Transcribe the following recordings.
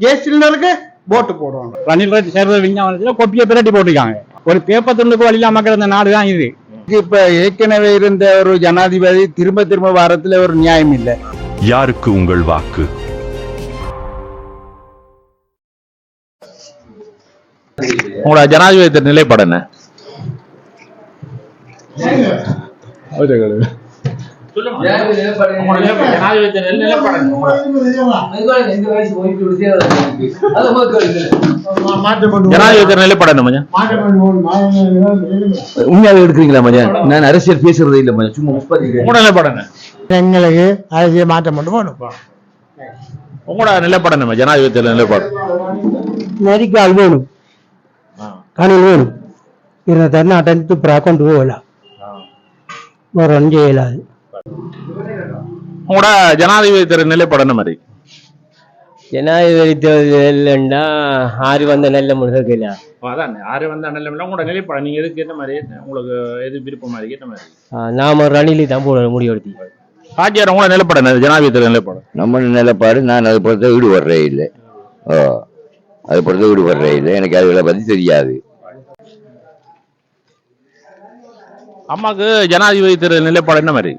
Case சிலிண்டருக்கு போட்டு போடுவாங்க. ரணில் ராஜ் சேர்ந்த விஞ்ஞானத்தில் கொப்பியை பிரட்டி போட்டிருக்காங்க. ஒரு பேப்பர் துண்டுக்கு வழி இல்லாம கிடந்த நாடு தான் இது. இப்ப ஏற்கனவே இருந்த ஒரு ஜனாதிபதி திரும்ப திரும்ப வாரத்துல ஒரு நியாயம் இல்லை. யாருக்கு உங்கள் வாக்கு? உங்களோட ஜனாதிபதி நிலைப்பாடு என்ன? உண்மையாவே எடுக்கிறீங்களா மச்சான்? நான் அரசியல் பேசுறதே இல்ல மச்சான். சும்மா உங்களோட நிலைப்பாடு என்ன? எங்களுக்கு அரசியல் மாற்றம் மட்டும் உங்களோட நிலைப்பாடு என்ன ஜனாதிபதி தேர்தல் நிலைப்பாடு. நெறிக்கால் வேணும். கணில் வேணும். இருந்த தென்னாட்டை துப்புரா கொண்டு போகலாம். வேறு ஒன்றும் செய்யலாது உங்களோட ஜனாதிபதி தேர்தல் நிலைப்பாடு என்ன மாதிரி. ஜனாதிபதி தேர்தல்னா ஆறு வந்த நல்ல முழுகல அதான். யாரு வந்து அண்ணல் உங்களோட நிலைப்பாடு நீங்க எதுக்கு என்ன மாதிரி உங்களுக்கு எது விருப்பமா இருக்கு என்ன மாதிரி? நாம ரணிலி தான் போட முடிவெடுத்தி. ஆட்சியார் உங்களோட நிலைப்பாடு என்ன? ஜனாதிபதி தேர்தல் நிலைப்பாடு நம்ம நிலைப்பாடு நான் அதை பொறுத்த ஈடுபடுறே இல்லை. ஓ அதை பொறுத்த ஈடுபடுறே இல்லை. எனக்கு அதுகளை பத்தி தெரியாது. அம்மாக்கு ஜனாதிபதி தேர்தல் நிலைப்பாடு என்ன மாதிரி?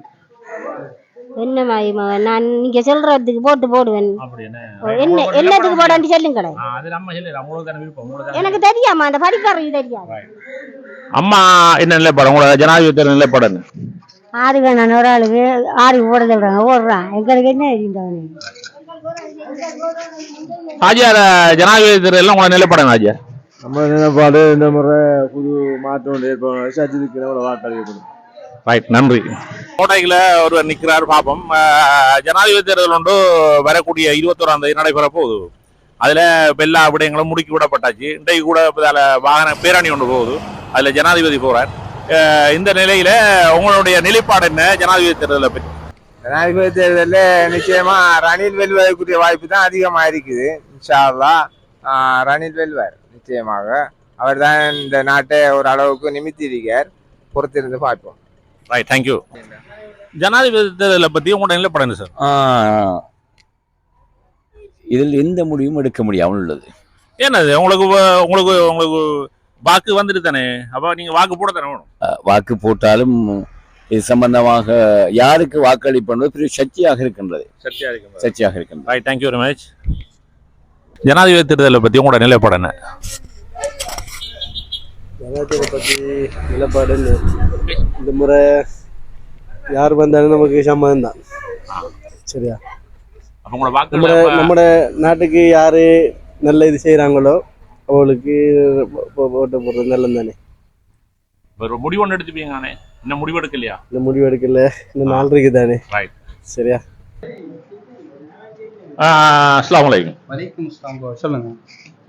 என்ன மகன்? நான் நீங்க சொல்றதுக்கு போட்டு போடுவேன். அப்படி என்ன என்ன என்னத்துக்கு போடான்னு சொல்லுங்க அது நம்ம சொல்லி உங்களுக்கு தானே விருப்பம். உங்களுக்கு எனக்கு தெரியாமா? அந்த படிக்காரங்க தெரியாது. அம்மா என்ன நிலைப்பாடு? உங்களோட ஜனாதிபதி தேர்தல் நிலைப்பாடு என்ன ஆறு வேணாம் ஒரு ஆளுக்கு. ஆறு போட சொல்றாங்க ஓடுறான் எங்களுக்கு என்ன தெரியும் ஆஜியார் ஜனாதிபதி தேர்தலில் உங்களோட நிலைப்பாடு என்ன ஆஜியார்? நம்ம நிலைப்பாடு இந்த முறை புது மாற்றம் ஏற்படும். சஜிதுக்கு நம்ம வாக்களிக்கணும் ரைட் நன்றி. கோட்டையில் ஒருவர் நிற்கிறார் பாப்போம். ஜனாதிபதி தேர்தல் ஒன்று வரக்கூடிய இருபத்தோராம் தேதி நடைபெற போகுது. அதில் இப்போ எல்லா விடயங்களும் முடுக்கி விடப்பட்டாச்சு. இன்றைக்கு கூட அதில் வாகன பேரணி ஒன்று போகுது. அதில் ஜனாதிபதி போகிறார் இந்த நிலையில உங்களுடைய நிலைப்பாடு என்ன? ஜனாதிபதி தேர்தலை பற்றி. ஜனாதிபதி தேர்தலில் நிச்சயமா ரணில் வெல்வதற்குரிய வாய்ப்பு தான் அதிகமாக இருக்குது. இன்ஷா அல்லாஹ் ஆஹ் ரணில் வெல்வார் நிச்சயமாக. அவர் தான் இந்த நாட்டை ஒரு அளவுக்கு நிமித்தி இருக்கார் பொறுத்திருந்து பார்ப்போம். ரைட் தேங்க்யூ ஜனாதிபதி தேர்தலை பற்றி உங்களோட நிலைப்பாடு என்ன சார். இதில் எந்த முடிவும் எடுக்க முடியாமல் உள்ளது. என்னது உங்களுக்கு உங்களுக்கு உங்களுக்கு வாக்கு வந்துட்டு தானே? அப்போ நீங்கள் வாக்கு போட தானே வேணும்? வாக்கு போட்டாலும் இது சம்பந்தமாக யாருக்கு வாக்களிப்பது பெரிய சர்ச்சையாக இருக்கின்றது. சர்ச்சையாக இருக்கு சர்ச்சையாக இருக்கின்றது. ரைட் தேங்க்யூ வெரி மச் ஜனாதிபதி தேர்தலை பற்றி உங்களோட நிலைப்பாடு என்ன ஜனாதிபதி பற்றி நிலப்பாடு இந்த முறை யார் வந்தாலும் நமக்கு சம்மதம் தான் சரியா நம்ம நம்ம நாட்டுக்கு யாரு நல்ல இது செய்கிறாங்களோ அவங்களுக்கு ஓட்டு போடுறது நல்லது தானே ஒரு முடிவு ஒன்று எடுத்துப்பீங்க நானே. இன்னும் முடிவு எடுக்கலையா? இந்த முடிவு எடுக்கல. இந்த நாள் இருக்கு தானே சரியா? அஸ்லாம் வலைக்கும் சொல்லுங்க.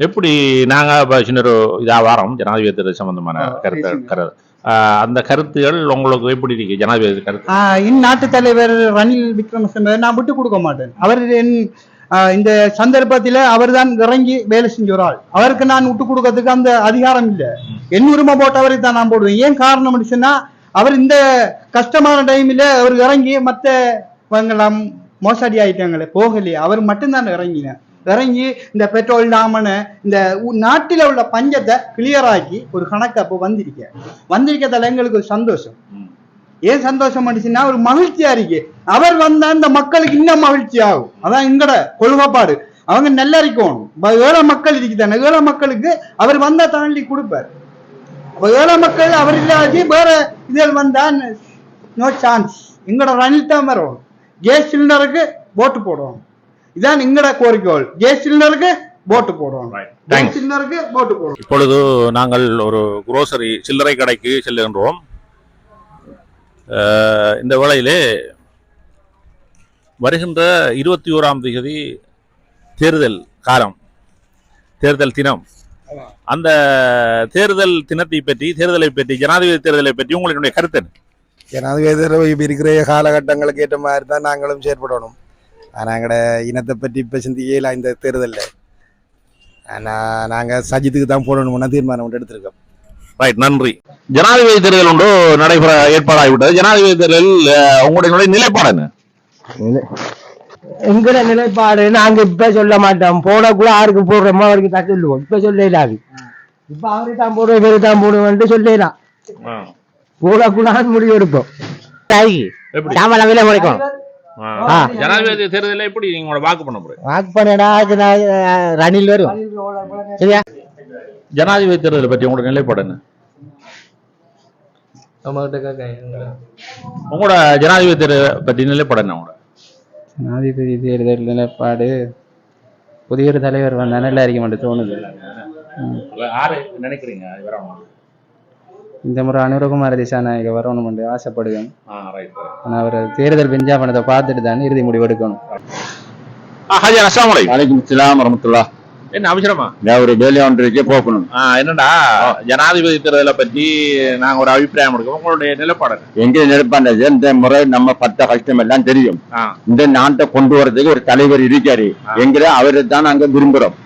எப்படி நாங்கள் இப்போ சின்ன ஒரு இதாக வாரம் ஜனாதிபதி தேர்தல் சம்பந்தமான கருத்து. கருத்து அந்த கருத்துகள் உங்களுக்கு எப்படி இருக்கு ஜனாதிபதி கருத்து? இந்நாட்டு தலைவர் ரணில் விக்ரமசிங்க நான் விட்டு கொடுக்க மாட்டேன். அவர் என் இந்த சந்தர்ப்பத்தில் அவர்தான் இறங்கி வேலை செஞ்ச ஒரு ஆள் அவருக்கு நான் விட்டு கொடுக்கறதுக்கு அந்த அதிகாரம் இல்லை. என் உரிமை போட்டவரை தான் நான் போடுவேன். ஏன் காரணம் சொன்னா அவர் இந்த கஷ்டமான டைமில் அவர் இறங்கி மற்ற மோசடி ஆயிட்டாங்களே போகலையே அவர் மட்டும்தான் இறங்கினேன் இறங்கி இந்த பெட்ரோல் டாமன இந்த நாட்டில் நாட்டில உள்ள பஞ்சத்தை கிளியர் ஆக்கி ஒரு கணக்கு அப்போ வந்திருக்க வந்திருக்கதால எங்களுக்கு ஒரு சந்தோஷம். ஏன் சந்தோஷம் அடிச்சுன்னா ஒரு மகிழ்ச்சியா இருக்கு. அவர் வந்தா இந்த மக்களுக்கு இன்னும் மகிழ்ச்சி ஆகும் அதான் எங்கட கொள்கைப்பாடு. அவங்க நல்லா இருக்கணும். ஏழை மக்கள் இருக்குதானே ஏழை மக்களுக்கு அவர் வந்தா தாண்டி கொடுப்பார். அப்ப ஏழை மக்கள் அவர் இல்லாட்டி வேற இதில் வந்தா நோ சான்ஸ் எங்களோட ரணில் தான் வரும். கேஸ் சிலிண்டருக்கு போட்டு போடுவோம் இதான் எங்கட கோரிக்கைகள்? கேஸ் சிலிண்டருக்கு போட்டு போடுவோம் சிலிண்டருக்கு போட்டு போடுவோம் இப்பொழுது நாங்கள் ஒரு குரோசரி சில்லறை கடைக்கு செல்லுகின்றோம் ஆஹ் இந்த வேளையிலே வருகின்ற இருபத்தி ஓராம் தேதி தேர்தல் காலம் தேர்தல் தினம். அந்த தேர்தல் தினத்தை பற்றி தேர்தலை பற்றி ஜனாதிபதி தேர்தலை பற்றி உங்களுடைய கருத்து என்ன? ஜனாதிபதி இப்போ இருக்கிற காலகட்டங்களுக்கு ஏற்ற மாதிரி தான் நாங்களும் செயற்படணும். ஆனால் எங்களோட இனத்தை பற்றி இப்போ சிந்திக்கல இந்த தேர்தலில். ஆனால் நாங்கள் சஜித்துக்கு தான் போடணும்னு தீர்மானம் ஒன்று எடுத்திருக்கோம். ரைட் நன்றி. ஜனாதிபதி தேர்தல் ஒன்று நடைபெற ஏற்பாடாகிவிட்டது. ஜனாதிபதி தேர்தலில் உங்களுடைய நிலைப்பாடு என்ன? எங்கட நிலைப்பாடு? நாங்க இப்ப சொல்ல மாட்டோம். போடக்குள்ள யாருக்கு போடுறோமோ. அவருக்கு தான் சொல்லுவோம் இப்ப சொல்லலாது இப்ப அவரு தான் போடுவோம் இவரு தான் போடுவோம்னு சொல்லலாம் போடக்குள்ள முடிவு எடுப்போம். ஜனாதிபதி தேர்தலில் எப்படி நீங்களோட வாக்கு பண்ண போறீங்க வாக்கு பண்ணடா ரணில் வரும் சரியா? ஜனாதிபதி தேர்தலை பற்றி உங்களோட நிலைப்பாடு என்ன? உங்களோட ஜனாதிபதி தேர்தலை பற்றி நிலைப்பாடு என்ன உங்களோட? ஜனாதிபதி தேர்தல் நிலைப்பாடு புதிய ஒரு தலைவர் வந்தா நல்லா இருக்க மாட்டேன் தோணுது நினைக்கிறீங்க இந்த முறை அனுரகுமார திசாநாயக வரணும் ஆசைப்படுவேன் ஆ ரைட் ஆனா அவர் தேர்தல் பெஞ்சாபனத்தை பார்த்துட்டு தான் இறுதி முடிவு எடுக்கணும். ஹாஜி அஸ்லாம் வலைக்கும் இஸ்லாம் வரமத்துல்லா. என்ன அவசரமா? நான் ஒரு வேலையா ஒன்று இருக்கே போகணும். என்னடா? ஜனாதிபதி தேர்தலை பற்றி நாங்க ஒரு அபிப்பிராயம் எடுக்கோம் உங்களுடைய நிலைப்பாடு? எங்க நினைப்பாண்டது இந்த முறை நம்ம பட்ட கஷ்டம் எல்லாம் தெரியும். இந்த நாட்டை கொண்டு வரதுக்கு ஒரு தலைவர் இருக்காரு. எங்களை அவரை தான் நாங்க விரும்புறோம்.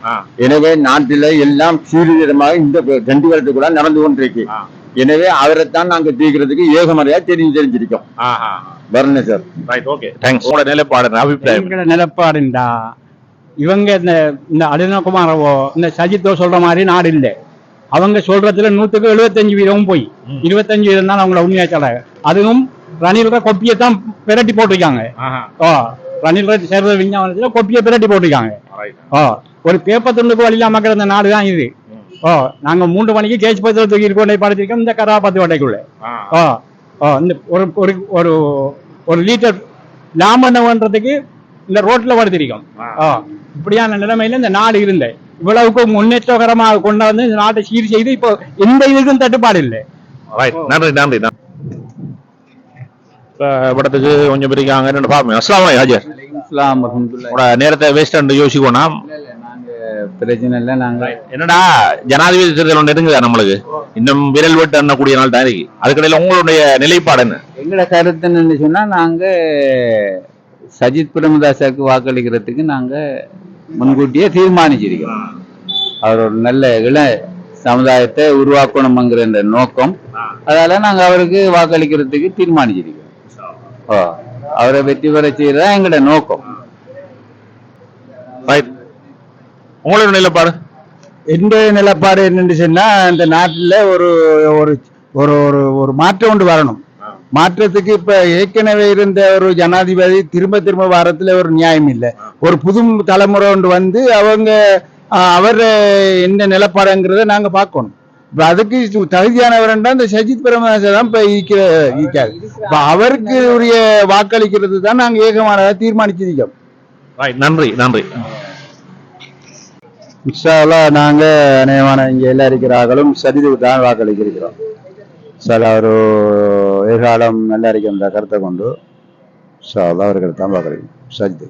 எனவே நாட்டில எல்லாம் சீர்திருத்தமாக இந்த ரெண்டு வருடத்துக்குள்ள நடந்து கொண்டிருக்கு. எனவே அவரைத்தான் நாங்க தீர்க்கிறதுக்கு ஏகமறையா தெரிஞ்சு தெரிஞ்சிருக்கோம். வரணும் சார் ரைட் ஓகே தேங்க்ஸ் உங்களோட நிலைப்பாடு? அபிப்பிராயம். எங்களோட நிலைப்பாடுண்டா. இவங்க இந்த இந்த அருணகுமாரவோ இந்த சஜித்தோ சொல்ற மாதிரி நாடு இல்லை. அவங்க சொல்றதுல நூத்துக்கு எழுபத்தஞ்சு வீதமும் போய். இருபத்தஞ்சு வீதம் தான் அவங்கள உண்மையா சொல்றாங்க அதுவும் ரணில்ற கொப்பியை தான் பிரட்டி போட்டிருக்காங்க. ரணில்ற சேர்ந்த விஞ்ஞானத்துல கொப்பியை பிரட்டி போட்டிருக்காங்க. ஒரு பேப்பர் துண்டுக்கு வழியில மக்கள் இந்த நாடு தான் இது. ஓ நாங்க மூன்று மணிக்கு கேஸ் பத்திரம் தூக்கி கொண்டே படுத்திருக்கோம் இந்த கராபத்து வட்டைக்குள்ள ஆ, ஓ ஓ இந்த ஒரு ஒரு ஒரு ஒரு லிட்டர் லாமண்ணன்றதுக்கு இந்த ரோட்ல படுத்திருக்கோம் ஆ. ஓ இப்படியான நிலைமையில இந்த நாடு இருந்த. இவ்வளவுக்கு முன்னேற்றகரமாக கொண்டாந்து இந்த நாட்டை சீர் செய்து இப்போ எந்த இதுக்கும் தட்டுப்பாடு இல்லை. ரைட் நன்றி நன்றி படத்துக்கு கொஞ்சம் பிரிக்காங்க ரெண்டு பாப்போம். அஸ்லாம் ஹாஜர். நேரத்தை வேஸ்ட் யோசிக்கணும் பிரச்சனை இல்லை நாங்க என்னடா ஜனாதிபதி தேர்தல் ஒன்று நெருங்குதா நம்மளுக்கு. இன்னும் விரல் விட்டு எண்ணக்கூடிய நாள் தான் இருக்கு. அதுக்கடையில உங்களுடைய நிலைப்பாடு என்ன? எங்களோட கருத்து என்னன்னு சொன்னா நாங்க சஜித் பிரேமதாசாவுக்கு வாக்களிக்கிறதுக்கு நாங்க முன்கூட்டியே தீர்மானிச்சிருக்கோம் அவர் ஒரு நல்ல இள சமுதாயத்தை உருவாக்கணுங்கிற இந்த நோக்கம். அதால நாங்க அவருக்கு வாக்களிக்கிறதுக்கு தீர்மானிச்சிருக்கோம் அவரை வெற்றி பெற செய்யறதா எங்களோட நோக்கம் ரைட் உங்களோட நிலைப்பாடு? எந்த நிலப்பாடு என்னன்னு சொன்னா இந்த நாட்டுல ஒரு ஒரு ஒரு ஒரு ஒரு மாற்றம் ஒன்று வரணும். மாற்றத்துக்கு இப்ப ஏற்கனவே இருந்த ஒரு ஜனாதிபதி திரும்ப திரும்ப வாரத்துல ஒரு நியாயம் இல்லை. ஒரு புது தலைமுறை ஒன்று வந்து அவங்க அவர் என்ன நிலப்பாடுங்கிறத நாங்க பார்க்கணும். இப்ப அதுக்கு தகுதியானவர்ன்றா இந்த சஜித் பிரேமதாச தான் இப்ப ஈக்கிற ஈக்காது இப்ப அவருக்கு உரிய வாக்களிக்கிறது தான் நாங்க ஏகமானதா தீர்மானிச்சிருக்கோம். ரைட் நன்றி நன்றி. இன்ஷால்லா நாங்க அநேகமான இங்க எல்லாம் இருக்கிறார்களும் சதிதுக்கு தான் வாக்களிக்கிறோம் சார் அவர் எதிர்காலம் நல்லா இருக்கின்ற கருத்தை கொண்டு இன்ஷால்லா அவருக்கு தான் வாக்களிக்கும் சஜித்.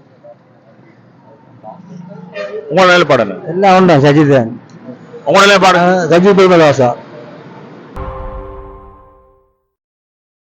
உங்களோட நிலைப்பாடு எல்லாம் உண்டா சஜித் உங்களோட நிலைப்பாடு? சஜித் பிரேமதாசா